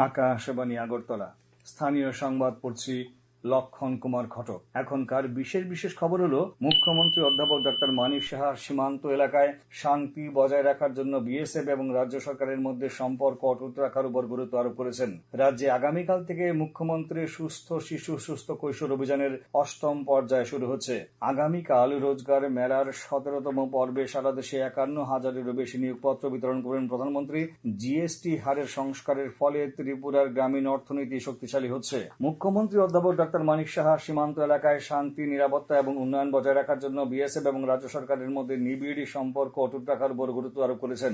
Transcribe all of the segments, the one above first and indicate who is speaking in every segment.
Speaker 1: আকাশবাণী আগরতলা। স্থানীয় সংবাদ পড়ছি লক্ষণ কুমার ঘটক। এখনকার বিশেষ বিশেষ খবর হলো, মুখ্যমন্ত্রী অধ্যাপক ডক্টর মানিক সাহা সীমান্ত এলাকায় শান্তি বজায় রাখার জন্য বিএসএফ এবং রাজ্য সরকারের মধ্যে সম্পর্ক অটুট রাখার উপর গুরুত্ব আরোপ করেছেন। রাজ্যে আগামীকাল থেকে মুখ্যমন্ত্রীর সুস্থ শিশু সুস্থ কৈশোর অভিযানের অষ্টম পর্যায় শুরু হচ্ছে। আগামীকাল রোজগার মেলার সতেরোতম পর্বে সারা দেশে একান্ন হাজারেরও বেশি নিয়োগপত্র বিতরণ করবেন প্রধানমন্ত্রী। জিএসটি হারের সংস্কারের ফলে ত্রিপুরার গ্রামীণ অর্থনীতি শক্তিশালী হচ্ছে। মুখ্যমন্ত্রী অধ্যাপক ডক্টর মানিক সাহা সীমান্ত এলাকায় শান্তি, নিরাপত্তা এবং উন্নয়ন বজায় রাখার জন্য বিএসএফ এবং রাজ্য সরকারের মধ্যে নিবিড় সম্পর্ক অটুট রাখার উপর গুরুত্ব আরোপ করেছেন।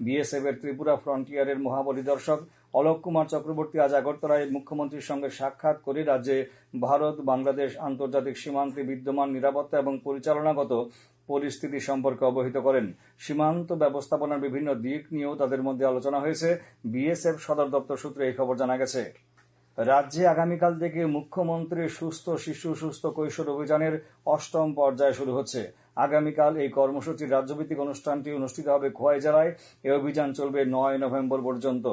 Speaker 1: বিএসএফ এর ত্রিপুরা ফ্রন্টিয়ারের মহাপরিদর্শক অলোক কুমার চক্রবর্তী আজ আগরতলায় মুখ্যমন্ত্রীর সঙ্গে সাক্ষাৎ করে রাজ্যে ভারত, বাংলাদেশ আন্তর্জাতিক সীমান্তে বিদ্যমান নিরাপত্তা এবং পরিচালনাগত পরিস্থিতি সম্পর্কে অবহিত করেন। সীমান্ত ব্যবস্থাপনার বিভিন্ন দিক নিয়েও তাদের মধ্যে আলোচনা হয়েছে। বিএসএফ সদর দপ্তর সূত্রে এই খবর জানা গেছে। রাজ্যে আগামীকাল থেকে মুখ্যমন্ত্রীর সুস্থ শিশু, সুস্থ কৈশোর অভিযানের অষ্টম পর্যায় শুরু হচ্ছে। আগামীকাল এই কর্মসূচির রাজ্যভিত্তিক অনুষ্ঠানটি অনুষ্ঠিত হবে খোয়াই জেলায়। এই অভিযান চলবে নয় নভেম্বর পর্যন্ত।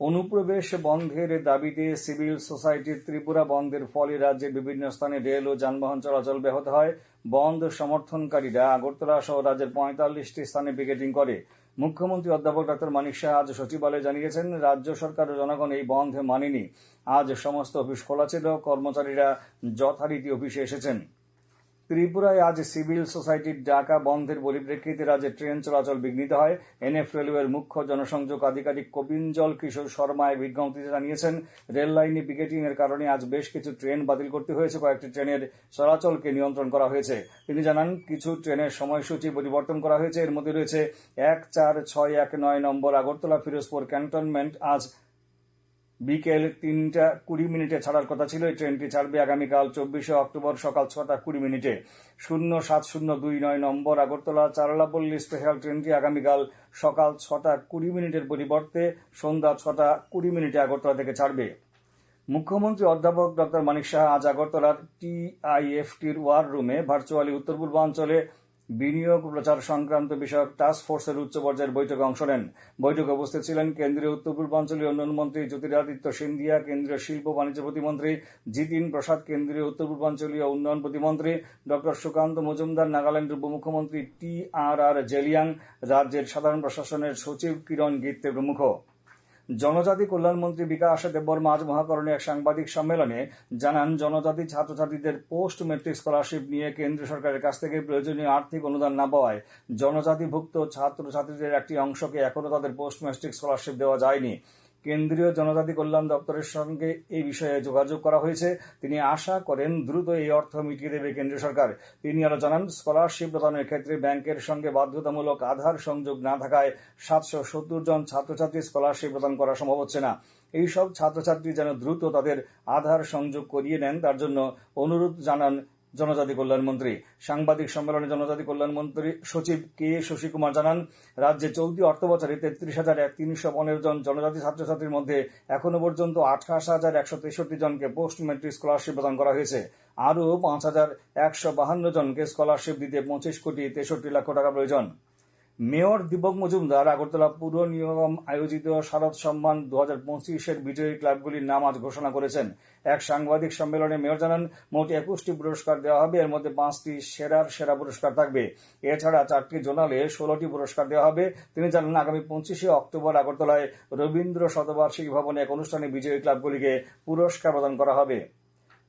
Speaker 1: অনুপ্রবেশ বন্ধের দাবিতে সিভিল সোসাইটির ত্রিপুরা বন্ধের ফলে রাজ্যের বিভিন্ন স্থানে রেল ও যানবাহন চলাচল ব্যাহত হয়। বন্ধ সমর্থনকারীরা আগরতলা সহ রাজ্যের পঁয়তাল্লিশটি স্থানে পিকেটিং করে। মুখ্যমন্ত্রী অধ্যাপক ডাক্তার মানিক শাহ আজ সচিবালয়ে জানিয়েছেন, রাজ্য সরকার ও জনগণ এই বন্ধ মানেনি। আজ সমস্ত অফিস খোলা ছিল। কর্মচারীরা যথারীতি অফিসে এসেছেন। ত্রিপুরায় আজ সিভিল সোসাইটির ডাকা বন্ধের পরিপ্রেক্ষিতে রাজ্যে ট্রেন চলাচল বিঘ্নিত হয়। এনএফ রেলওয়ের মুখ্য জনসংযোগ আধিকারিক কপিঞ্জল কিশোর শর্মা এক বিজ্ঞপ্তিতে জানিয়েছেন রেল লাইনে পিকেটিং এর কারণে আজ বেশ কিছু ট্রেন বাতিল করতে হয়েছে। কয়েকটি ট্রেনের চলাচলকে নিয়ন্ত্রণ করা হয়েছে। তিনি জানান, কিছু ট্রেনের সময়সূচি পরিবর্তন করা হয়েছে। এর মধ্যে রয়েছে এক চার ছয় এক নয় নম্বর আগরতলা ফিরোজপুর ক্যান্টনমেন্ট। আজ বিকেল তিনটা কুড়ি মিনিটে ছাড়ার কথা ছিল। এই ট্রেনটি ছাড়বে আগামীকাল চব্বিশে অক্টোবর সকাল ছটা কুড়ি মিনিটে। শূন্য সাত শূন্য দুই নয় নম্বর আগরতলা চারলাপল্লী স্পেশাল ট্রেনটি আগামীকাল সকাল ছটা কুড়ি মিনিটের পরিবর্তে সন্ধ্যা ছটা কুড়ি মিনিটে আগরতলা থেকে ছাড়বে। মুখ্যমন্ত্রী অধ্যাপক ডক্টর মানিক শাহ আজ আগরতলার টিআইএফটির ওয়ার রুমে ভার্চুয়ালি উত্তর পূর্বাঞ্চলে বিনিয়োগ প্রচার সংক্রান্ত বিষয়ক টাস্ক ফোর্সের উচ্চ পর্যায়ের বৈঠকে অংশ নেন। বৈঠকে উপস্থিত ছিলেন কেন্দ্রীয় উত্তর পূর্বাঞ্চলীয় উন্নয়ন মন্ত্রী জ্যোতিরাদিত্য সিন্ধিয়া, কেন্দ্রীয় শিল্প বাণিজ্য প্রতিমন্ত্রী জিতিন প্রসাদ, কেন্দ্রীয় উত্তর পূর্বাঞ্চলীয় উন্নয়ন প্রতিমন্ত্রী ডক্টর সুকান্ত মজুমদার নাগাল্যান্ডের উপমুখ্যমন্ত্রী টি আর আর জেলিয়াং, রাজ্যের সাধারণ প্রশাসনের সচিব কিরণ গীতে প্রমুখ। জনজাতি কল্যাণমন্ত্রী বিকাশ দেববর্মা আজ মহাকরণে এক সাংবাদিক সম্মেলনে জানান, জনজাতি ছাত্রছাত্রীদের পোস্ট মেট্রিক স্কলারশিপ নিয়ে কেন্দ্র সরকারের কাছ থেকে প্রয়োজনীয় আর্থিক অনুদান না পাওয়ায় জনজাতিভুক্ত ছাত্রছাত্রীদের একটি অংশকে এখনও তাদের পোস্ট মেট্রিক স্কলারশিপ দেওয়া যায়নি। কেন্দ্রীয় জনজাতি কল্যাণ দপ্তরের সঙ্গে এই বিষয়ে যোগাযোগ করা হয়েছে। তিনি আশা করেন দ্রুত এই অর্থ মিটিয়ে দেবে কেন্দ্রীয় সরকার। তিনি আরও জানান, স্কলারশিপ প্রদানের ক্ষেত্রে ব্যাংকের সঙ্গে বাধ্যতামূলক আধার সংযোগ না থাকায় সাতশো সত্তর জন ছাত্রছাত্রী স্কলারশিপ প্রদান করা সম্ভব হচ্ছে না। এইসব ছাত্রছাত্রী যেন দ্রুত তাদের আধার সংযোগ করিয়ে নেন, তার জন্য অনুরোধ জানান জনজাতি কল্যাণ মন্ত্রী। সাংবাদিক সম্মেলনে জনজাতি কল্যাণ মন্ত্রী সচিব কে শশী কুমার জানান, রাজ্যে চলতি অর্থ বছরে তেত্রিশ হাজার তিনশো পনেরো জন জনজাতি ছাত্রছাত্রীর মধ্যে এখনও পর্যন্ত আঠাশ হাজার একশো তেষট্টি জনকে পোস্ট মেট্রিক স্কলারশিপ প্রদান করা হয়েছে। আরও পাঁচ হাজার একশো বাহান্ন জনকে স্কলারশিপ দিতে পঁচিশ কোটি তেষট্টি লক্ষ টাকা প্রয়োজন। মেয়র দীপক মজুমদার, আগরতলা পুর নিগম আয়োজিত শারদ সম্মান দু হাজার পঁচিশের বিজয়ী ক্লাবগুলির নাম আজ ঘোষণা করেছেন। এক সাংবাদিক সম্মেলনে মেয়র জানান, মোট একুশটি পুরস্কার দেওয়া হবে, এর মধ্যে পাঁচটি সেরার সেরা পুরস্কার থাকবে। এছাড়া চারটি জোনালে ষোলোটি পুরস্কার দেওয়া হবে। তিনি জানান, আগামী পঁচিশে অক্টোবর আগরতলায় রবীন্দ্র শতবার্ষিকী ভবনে এক অনুষ্ঠানে বিজয়ী ক্লাবগুলিকে পুরস্কার প্রদান করা হবে।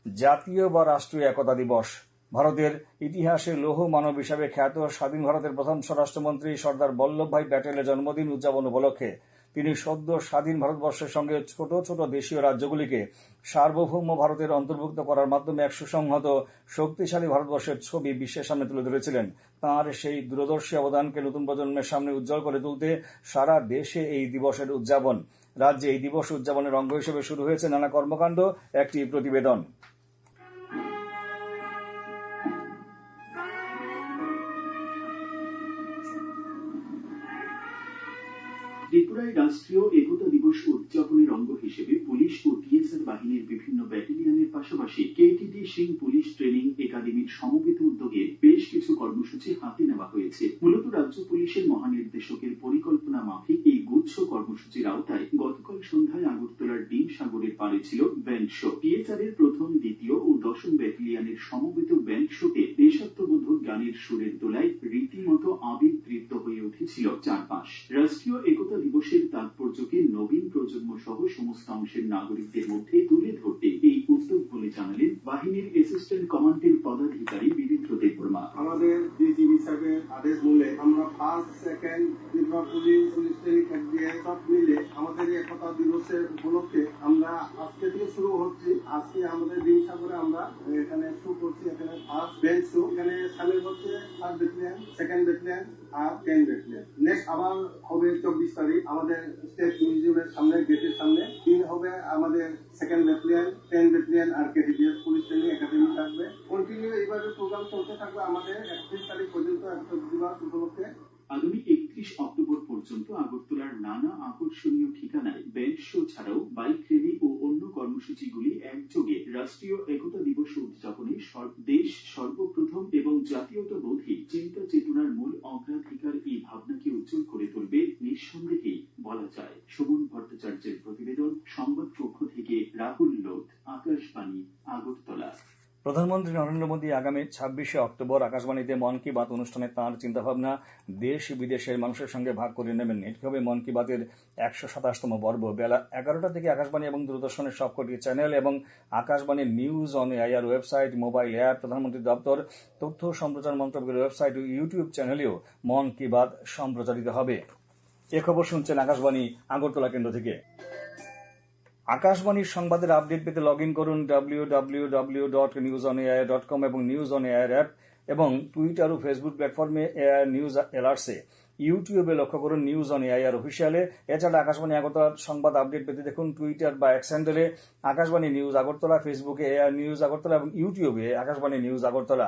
Speaker 1: জাতীয় বা রাষ্ট্রীয় একতা দিবস। ভারতের ইতিহাসে লৌহ মানব হিসাবে খ্যাত স্বাধীন ভারতের প্রথম স্বরাষ্ট্রমন্ত্রী সর্দার বল্লভভাই প্যাটেলের জন্মদিন উদযাপন উপলক্ষে তিনি সদ্য স্বাধীন ভারতবর্ষের সঙ্গে ছোট ছোট দেশীয় রাজ্যগুলিকে সার্বভৌম ভারতের অন্তর্ভুক্ত করার মাধ্যমে এক সুসংহত, শক্তিশালী ভারতবর্ষের ছবি বিশ্বের সামনে তুলে ধরেছিলেন। তাঁর সেই দূরদর্শী অবদানকে নতুন প্রজন্মের সামনে উজ্জ্বল করে তুলতে সারা দেশে এই দিবসের উদযাপন। রাজ্যে এই দিবস উদযাপনের অঙ্গ হিসেবে শুরু হয়েছে নানা কর্মকাণ্ড, একটি প্রতিবেদন।
Speaker 2: ত্রিপুরায় রাষ্ট্রীয় একতা দিবস উদযাপনের অঙ্গ হিসেবে পুলিশ ও টিএসআর বাহিনীর বিভিন্ন ব্যাটালিয়নের পাশাপাশি কেটিডি সিং পুলিশ ট্রেনিং একাডেমির সমবেত উদ্যোগে বেশ কিছু কর্মসূচি হাতে নেওয়া হয়েছে। মূলত রাজ্য পুলিশের মহানির্দেশকের পরিকল্পনা মাফিক এই গুচ্ছ কর্মসূচির আওতায় গতকাল সন্ধ্যায় ডিম সাগরের পারে ছিল ব্যান্ড শো। টিএসআরের প্রথম, দ্বিতীয় ও দশম ব্যাটালিয়ানের সমবেত ব্যান্ড শোতে দেশাত্মবোধক গানের সুরের দোলায় রীতিমতো আবেগতৃপ্ত হয়ে উঠেছিল চারপাশ। রাষ্ট্রীয় একতা দিবসের তাৎপর্যকে নবীন প্রজন্ম সহ সমস্ত অংশের নাগরিকদের মধ্যে তুলে ধরতে এই উদ্যোগ বলে জানালেন বাহিনীর অ্যাসিস্ট্যান্ট কমান্ডের পদাধিকারী বীরেন্দ্র দেববর্মা
Speaker 3: আমাদের ডিজিবি সাহেবের আদেশ মূলে আমরা first second Tripura police police training দিয়ে সব মিলে আমাদের এই একতা দিবসের উপলক্ষে আমরা আজকে থেকে শুরু হচ্ছে আজকে আমাদের দিন সাগরে আমরা এখানে শো করছি এখানে ফার্স্ট বেঞ্চ শো এখানে সামিল হচ্ছে ফার্স্ট ব্যাটালিয়ান সেকেন্ড ব্যাটালিয়ান আর নেক্সট আবার হবে চব্বিশ তারিখ, আমাদের স্টেট সামনে গেটের সামনে। হবে আমাদের সেকেন্ড টেন আর পুলিশ ট্রেনিং একাডেমি থাকবে। কন্টিনিউ এইভাবে প্রোগ্রাম চলতে থাকবে আমাদের একত্রিশ তারিখ পর্যন্ত একশো দিবস উপলক্ষে
Speaker 2: আগামী একত্রিশ অক্টোবর পর্যন্ত আগরতলার নানা আকর্ষণীয় ঠিকানায় ব্যান্ড শো ছাড়াও কর্মসূচিগুলি একযোগে রাষ্ট্রীয় একতা দিবস উদযাপনে দেশ সর্বপ্রথম এবং জাতীয়তাবোধী চিন্তা চেতনার মূল অগ্রাধিকার এই ভাবনাকে উজ্জ্বল করে তুলবে নিঃসন্দেহেই বলা যায়। সুমন ভট্টাচার্যের প্রতিবেদন সংবাদ পক্ষ থেকে রাহুল লোধ, আকাশবাণী, আগরতলা।
Speaker 1: প্রধানমন্ত্রী নরেন্দ্র মোদী আগামী ছাব্বিশে অক্টোবর আকাশবাণীতে মন কি বাত অনুষ্ঠানে তাঁর চিন্তাভাবনা দেশ বিদেশের মানুষের সঙ্গে ভাগ করে নেবেন। এটি হবে মন কি বাতের একশো সাতাশতম পর্ব। বেলা এগারোটা থেকে আকাশবাণী এবং দূরদর্শনের সবকটি চ্যানেল এবং আকাশবাণীর news on AIR website, mobile app প্রধানমন্ত্রীর দপ্তর, তথ্য সম্প্রচার মন্ত্রকের ওয়েবসাইট ও ইউটিউব চ্যানেলেও মন কি বাত সম্প্রচারিত হবে। এ খবর শুনছেন আকাশবাণী আগরতলা কেন্দ্র থেকে। আকাশবাণীর সংবাদের আপডেট পেতে লগ ইন করুন W W dot news on AI dot com এবং নিউজ অন এআইআর অ্যাপ এবং টুইটার ও ফেসবুক প্ল্যাটফর্মে এআই নিউজ অ্যালার্টসে ইউটিউবে লক্ষ্য করুন নিউজ অন এআইআর অফিসিয়ালে এছাড়া আকাশবাণী আগরতলার সংবাদ আপডেট পেতে দেখুন টুইটার বা এক্স হ্যান্ডেলে আকাশবাণী নিউজ আগরতলা ফেসবুকে এআই নিউজ আগরতলা এবং ইউটিউবে আকাশবাণী নিউজ আগরতলা।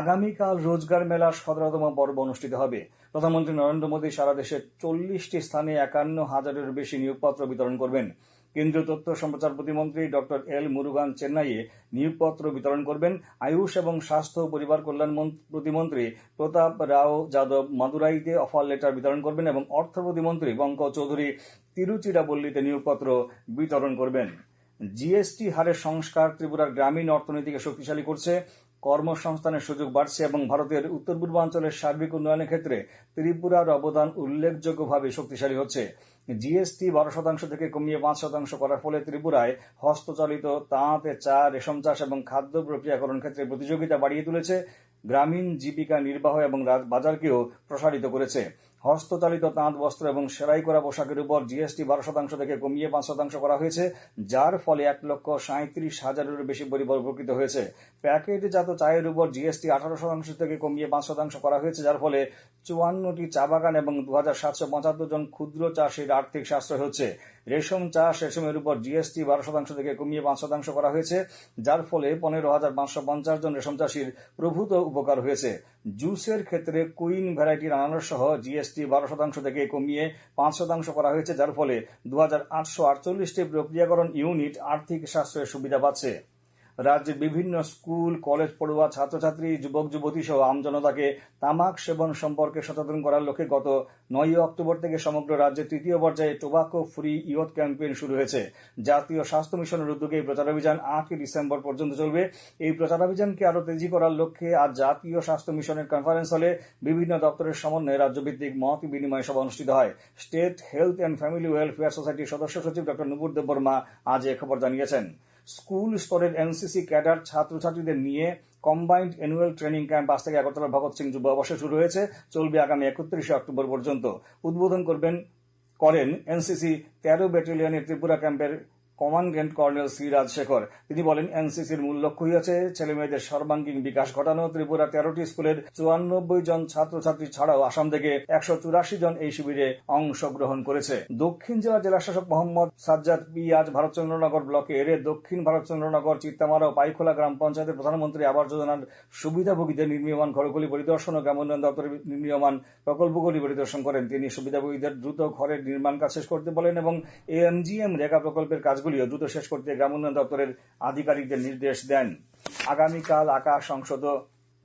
Speaker 1: আগামীকাল রোজগার মেলার সতেরোতম পর্ব অনুষ্ঠিত হবে। প্রধানমন্ত্রী নরেন্দ্র মোদী সারা দেশের চল্লিশটি স্থানে একান্ন হাজারের বেশি নিয়োগপত্র বিতরণ করবেন। কেন্দ্রীয় তথ্য সম্প্রচার প্রতিমন্ত্রী ডক্টর এল মুরুগান চেন্নাইয়ে নিয়োগপত্র বিতরণ করবেন। আয়ুষ এবং স্বাস্থ্য পরিবার কল্যাণ মন- প্রতিমন্ত্রী প্রতাপ রাও যাদব মাদুরাইতে অফার লেটার বিতরণ করবেন এবং অর্থ প্রতিমন্ত্রী পঙ্কজ চৌধুরী তিরুচিরাপল্লীতে নিয়োগপত্র বিতরণ করবেন। জিএসটি হারের সংস্কার, ত্রিপুরার গ্রামীণ অর্থনীতিকে শক্তিশালী করছে। কর্মসংস্থানের সুযোগ বাড়ছে এবং ভারতের উত্তর পূর্বাঞ্চলের সার্বিক উন্নয়নের ক্ষেত্রে ত্রিপুরার অবদান উল্লেখযোগ্যভাবে শক্তিশালী হচ্ছে। জিএসটি বারো শতাংশ থেকে কমিয়ে পাঁচ শতাংশ করার ফলে ত্রিপুরায় হস্তচালিত তাঁত চা, রেশম চাষ এবং খাদ্য প্রক্রিয়াকরণ ক্ষেত্রে প্রতিযোগিতা বাড়িয়ে তুলেছে। গ্রামীণ জীবিকা নির্বাহ এবং বাজারকেও প্রসারিত করেছে। হস্তচালিত তাঁত বস্ত্র এবং সেলাই করা পোশাকের উপর জিএসটি বারো শতাংশ থেকে কমিয়ে পাঁচ শতাংশ করা হয়েছে, যার ফলে এক লক্ষ সাঁত্রিশ হাজারেরও বেশি পরিবার উপকৃত হয়েছে। প্যাকেটজাত চায়ের উপর জিএসটি আঠারো শতাংশ থেকে কমিয়ে পাঁচ শতাংশ করা হয়েছে, যার ফলে চুয়ান্নটি চা বাগান এবং দু হাজার সাতশো পঁচাত্তর জন ক্ষুদ্র চাষির আর্থিক সাশ্রয় হচ্ছে। রেশম চাষ রেশমের উপর জিএসটি বারো শতাংশ থেকে কমিয়ে পাঁচ শতাংশ করা হয়েছে, যার ফলে পনেরো হাজার পাঁচশো পঞ্চাশ জন রেশম চাষির প্রভূত উপকার হয়েছে। জুসের ক্ষেত্রে কুইন ভ্যারাইটির আনারস সহ জিএসটি বারো শতাংশ থেকে কমিয়ে পাঁচ শতাংশ করা হয়েছে, যার ফলে দু হাজার আটশো আটচল্লিশটি প্রক্রিয়াকরণ ইউনিট আর্থিক সাশ্রয়ের সুবিধা পাচ্ছে। রাজ্যের বিভিন্ন স্কুল, কলেজ পড়ুয়া, ছাত্রছাত্রী, যুবক, যুবতী সহ আমজনতাকে তামাক সেবন সম্পর্কে সচেতন করার লক্ষ্যে গত নয় অক্টোবর থেকে সমগ্র রাজ্যে তৃতীয় পর্যায়ে টোবাকো ফ্রি ইয়থ ক্যাম্পেইন শুরু হয়েছে। জাতীয় স্বাস্থ্য মিশনের উদ্যোগে এই প্রচারাভিযান আটই ডিসেম্বর পর্যন্ত চলবে। এই প্রচারাভিযানকে আরও তেজি করার লক্ষ্যে আজ জাতীয় স্বাস্থ্য মিশনের কনফারেন্স হলে বিভিন্ন দপ্তরের সমন্বয়ে রাজ্যভিত্তিক মত বিনিময় সভা অনুষ্ঠিত হয়। State health and family welfare সোসাইটির সদস্য সচিব ডক্টর নুপুর দেববর্মা আজ এ খবর জানিয়েছেন। স্কুল স্তরের এনসিসি ক্যাডার ছাত্রছাত্রীদের নিয়ে কম্বাইন্ড অ্যানুয়াল ট্রেনিং ক্যাম্প আজ থেকে আগরতলা ভগৎ সিং যুব আবাসে শুরু হয়েছে। চলবে আগামী একত্রিশে অক্টোবর পর্যন্ত। উদ্বোধন করবেন, করেন এনসিসি তেরো ব্যাটালিয়নের ত্রিপুরা ক্যাম্পের কমান্ড্যান্ট কর্নেল সি রাজশেখর। তিনি বলেন, এনসিসির মূল লক্ষ্যই হচ্ছে ছেলে মেয়েদের সর্বাঙ্গীন বিকাশ ঘটানো। ত্রিপুরা তেরোটি স্কুলের চুয়ান্নব্বই জন ছাত্রছাত্রী ছাড়াও আসাম থেকে একশো চুরাশি জন এই শিবিরে অংশগ্রহণ করেছে। দক্ষিণ জেলা জেলা শাসক মোহাম্মদ সাজ্জাদ পি আজ ভারতচন্দ্রনগর ব্লকের দক্ষিণ ভারতচন্দ্রনগর চিত্তামারা ও পাইখোলা গ্রাম পঞ্চায়েতের প্রধানমন্ত্রী আবাস যোজনার সুবিধাভোগীদের নির্মীয়মান ঘরগুলি পরিদর্শন ও গ্রামোন্নয়ন দপ্তরের নির্মীয়মান প্রকল্পগুলি পরিদর্শন করেন। তিনি সুবিধাভোগীদের দ্রুত ঘরের নির্মাণ কাজ শেষ করতে বলেন এবং এএমজিএম রেখা প্রকল্পের কাজগুলিও দ্রুত শেষ করতে গ্রামোন্নয়ন দপ্তরের আধিকারিকদের নির্দেশ দেন। আগামীকাল আকাশ সংসদ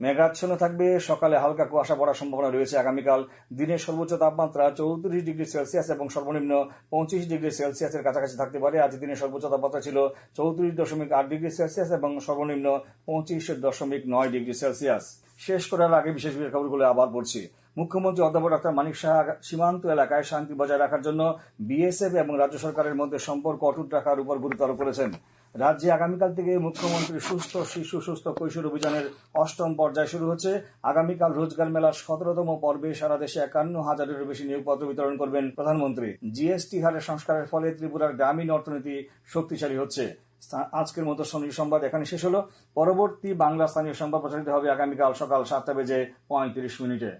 Speaker 1: মেঘাচ্ছন্ন থাকবে। সকালে হালকা কুয়াশা পড়ার সম্ভাবনা রয়েছে। আগামীকাল দিনের সর্বোচ্চ তাপমাত্রা চৌত্রিশ ডিগ্রি সেলসিয়াস এবং সর্বনিম্ন পঁচিশ ডিগ্রি সেলসিয়াসের কাছাকাছি থাকতে পারে। আজ দিনের সর্বোচ্চ তাপমাত্রা ছিল চৌত্রিশ দশমিক আট ডিগ্রি সেলসিয়াস এবং সর্বনিম্ন পঁচিশ দশমিক নয় ডিগ্রি সেলসিয়াস। শেষ করার আগে বিশেষ বিশেষ খবরগুলো আবার পড়ছি। মুখ্যমন্ত্রী অধ্যাপক ডক্টর মানিক সাহা সীমান্ত এলাকায় শান্তি বজায় রাখার জন্য বিএসএফ এবং রাজ্য সরকারের মধ্যে সম্পর্ক অটুট রাখার উপর গুরুত্ব আরোপ করেছেন। রাজ্যে আগামীকাল থেকে মুখ্যমন্ত্রী সুস্থ, শিশু সুস্থ কৈশোর অভিযানের অষ্টম পর্যায় শুরু হচ্ছে। আগামীকাল রোজগার মেলার সতেরোতম পর্বে সারা দেশে একান্ন হাজারেরও বেশি নিয়োগপত্র বিতরণ করবেন প্রধানমন্ত্রী। জিএসটি হারের সংস্কারের ফলে ত্রিপুরার গ্রামীণ অর্থনীতি শক্তিশালী হচ্ছে। আজকের মতো সঙ্গী সংবাদ এখানে শেষ হলো। পরবর্তী বাংলা স্থানীয় সংবাদ প্রচারিত হবে আগামীকাল সকাল সাতটা বেজে পঁয়ত্রিশ মিনিটে।